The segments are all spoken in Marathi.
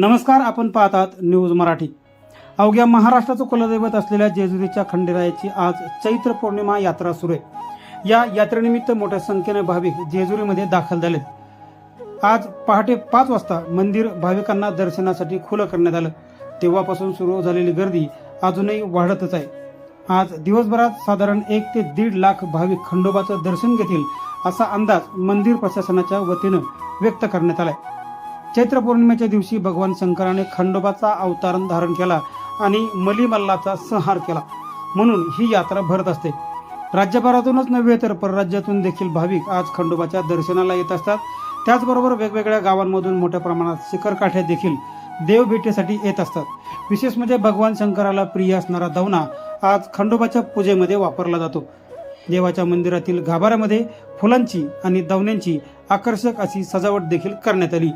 नमस्कार आपण पाहतात न्यूज मराठी. अवघ्या महाराष्ट्राचं कुलदैवत असलेल्या जेजुरीच्या खंडेरायाची आज चैत्र पौर्णिमा यात्रा सुरू आहे. या यात्रेनिमित्त मोठ्या संख्येने भाविक जेजुरीमध्ये दाखल झालेत. आज पहाटे पाच वाजता मंदिर भाविकांना दर्शनासाठी खुलं करण्यात आलं. तेव्हापासून सुरू झालेली गर्दी अजूनही वाढतच आहे. आज दिवसभरात साधारण एक ते दीड लाख भाविक खंडोबाचं दर्शन घेतील असा अंदाज मंदिर प्रशासनाच्या वतीनं व्यक्त करण्यात आलाय. चैत्र पौर्णिमेच्या दिवशी भगवान शंकराने खंडोबाचा अवतार धारण केला आणि मलीमल्लाचा संहार केला. म्हणून ही यात्रा भरत असते. राज्यभरातूनच नव्हे तर परराज्यातून देखील भाविक आज खंडोबाच्या दर्शनाला येत असतात. त्याचबरोबर वेगवेगळ्या गावांमधून मोठ्या प्रमाणात शिखरकाठ्या देखील देवभेटीसाठी येत असतात. विशेष म्हणजे भगवान शंकराला प्रिय असणारा दवना आज खंडोबाच्या पूजेमध्ये वापरला जातो. देवाच्या मंदिरातील गाभाऱ्यामध्ये फुलांची आणि दवण्यांची आकर्षक अशी सजावट देखील करण्यात आली.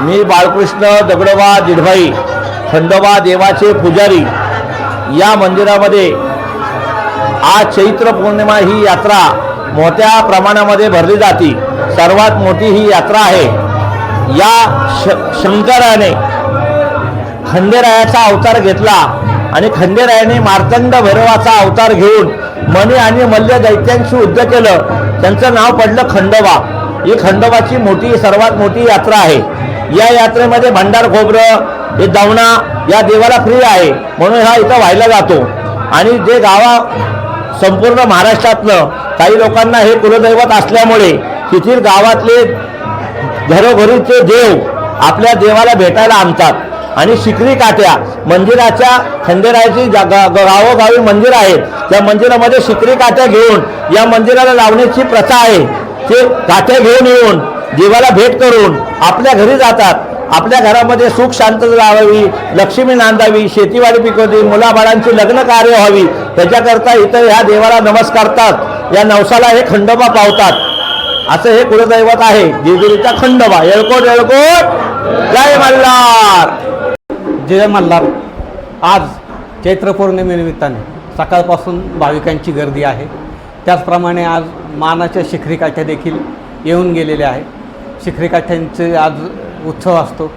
मी बाळकृष्ण दगडोबा जिढभाई खंडोबा देवाचे पुजारी. या मंदिरामध्ये आज चैत्र पौर्णिमा ही यात्रा मोठ्या प्रमाणामध्ये भरली जाते. सर्वात मोठी ही यात्रा आहे. या श शंकराने खंडेरायाचा अवतार घेतला आणि खंडेरायाने मार्तंड भैरवाचा अवतार घेऊन मणी आणि मल्ल दैत्यांशी युद्ध केलं. त्यांचं नाव पडलं खंडोबा. ही खंडोबाची मोठी सर्वात मोठी यात्रा आहे. या यात्रेमध्ये भंडार खोबरं हे दवणा या देवाला फ्री आहे. म्हणून हा इथं व्हायला जातो. आणि जे गावा संपूर्ण महाराष्ट्रातलं काही लोकांना हे कुलदैवत असल्यामुळे तिथील गावातले घरोघरीचे देव आपल्या देवाला भेटायला आणतात. आणि शिकरी काठ्या मंदिराच्या खंडेरायाची जा- गावोगावी मंदिर आहेत त्या मंदिरामध्ये शिकरी काठ्या घेऊन या मंदिराला लावण्याची प्रथा आहे. ते काठ्या घेऊन येऊन देवाला भेट करून आपल्या घरी जातात. आपल्या घरामध्ये सुख शांतता लावावी लक्ष्मी नांदावी शेतीवाडी पिकवली मुलाबाळांची लग्न कार्य व्हावी. त्याच्याकरता इतर ह्या देवाला नमस्कारतात या नवसाला हे खंडोबा पावतात. असं हे कुलदैवत आहे. जेजुरीचा खंडोबा. येळकोट येळकोट. जय मल्हार. जय मल्हार. आज चैत्र पौर्णिमेनिमित्ताने सकाळपासून भाविकांची गर्दी आहे. त्याचप्रमाणे आज मानाच्या शिखरी काठ्या देखील येऊन गेलेल्या आहेत. शिखरी काठ्यांचे आज उत्सव असतो.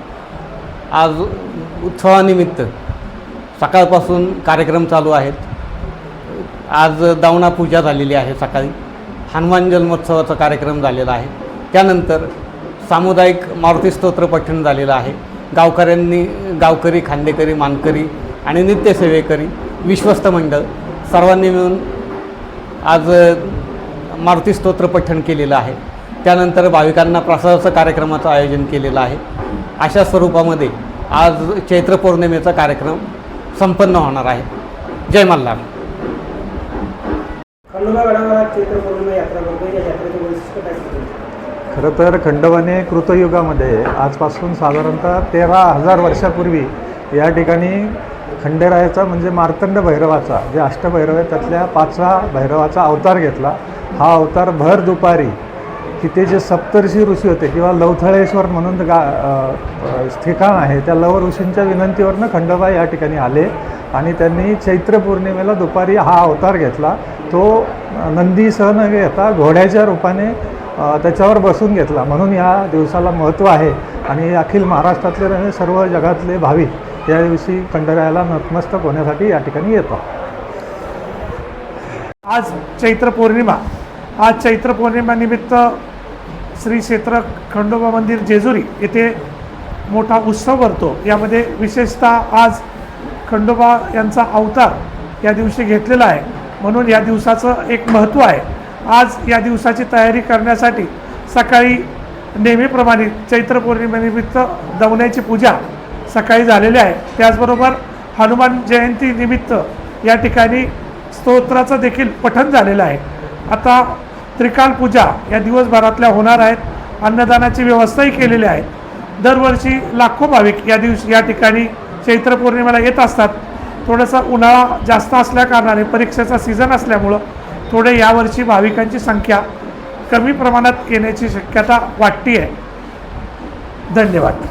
आज उत्सवानिमित्त सकाळपासून कार्यक्रम चालू आहेत. आज दावणा पूजा झालेली आहे सकाळी. हनुमान जन्मोत्सवाचा कार्यक्रम झालेला आहे. त्यानंतर सामुदायिक मारुती स्तोत्र पठण झालेलं आहे. गावकऱ्यांनी गावकरी खांडेकरी मानकरी आणि नित्यसेवेकरी विश्वस्त मंडळ सर्वांनी मिळून आज मारुती स्तोत्र पठण केलेलं आहे. त्यानंतर भाविकांना प्रसादाचं कार्यक्रमाचं आयोजन केलेलं आहे. अशा स्वरूपामध्ये आज चैत्र पौर्णिमेचा कार्यक्रम संपन्न होणार आहे. जय मल्हार. खरं तर खंडोबाने कृतयुगामध्ये आजपासून साधारणतः तेरा हजार वर्षापूर्वी या ठिकाणी खंडेरायाचा म्हणजे मार्तंड भैरवाचा जे अष्टभैरव आहे त्यातल्या पाचवा भैरवाचा अवतार घेतला. हा अवतार भर दुपारी तिथे जे सप्तर्षी ऋषी होते किंवा लवथळेश्वर म्हणून गा ठिकाण आहे त्या लव ऋषींच्या विनंतीवरनं खंडोबा या ठिकाणी आले आणि त्यांनी चैत्र पौर्णिमेला दुपारी हा अवतार घेतला. तो नंदीसह न घेता घोड्याच्या रूपाने त्याच्यावर बसून घेतला. म्हणून या दिवसाला महत्त्व आहे आणि अखिल महाराष्ट्रातले नव्हे सर्व जगातले भाविक या दिवशी खंडरायाला नतमस्तक होण्यासाठी या ठिकाणी येतो आज चैत्र पौर्णिमा. आज चैत्र पौर्णिमानिमित्त श्री क्षेत्र खंडोबा मंदिर जेजुरी येथे मोठा उत्सव भरतो. यामध्ये विशेषतः आज खंडोबा यांचा अवतार या दिवशी घेतलेला आहे. म्हणून या दिवसाचं एक महत्त्व आहे. आज या दिवसाची तयारी करण्यासाठी सकाळी नेहमीप्रमाणे चैत्र पौर्णिमेनिमित्त दवण्याची पूजा सकाळी झालेली आहे. त्याचबरोबर हनुमान जयंती निमित्त या ठिकाणी स्तोत्राचं देखील पठण झालेलं आहे. आता त्रिकाल पूजा या दिवसभरातल्या होणार आहेत. अन्नदानाची व्यवस्थाही केलेली आहे दरवर्षी लाखो भाविक या दिवशी या ठिकाणी चैत्र पौर्णिमेला येत असतात. थोडासा उन्हाळा जास्त असल्याकारणाने परीक्षेचा सीझन असल्यामुळं थोडे यावर्षी भाविकांची संख्या कमी प्रमाणात येण्याची शक्यता वाटते आहे धन्यवाद.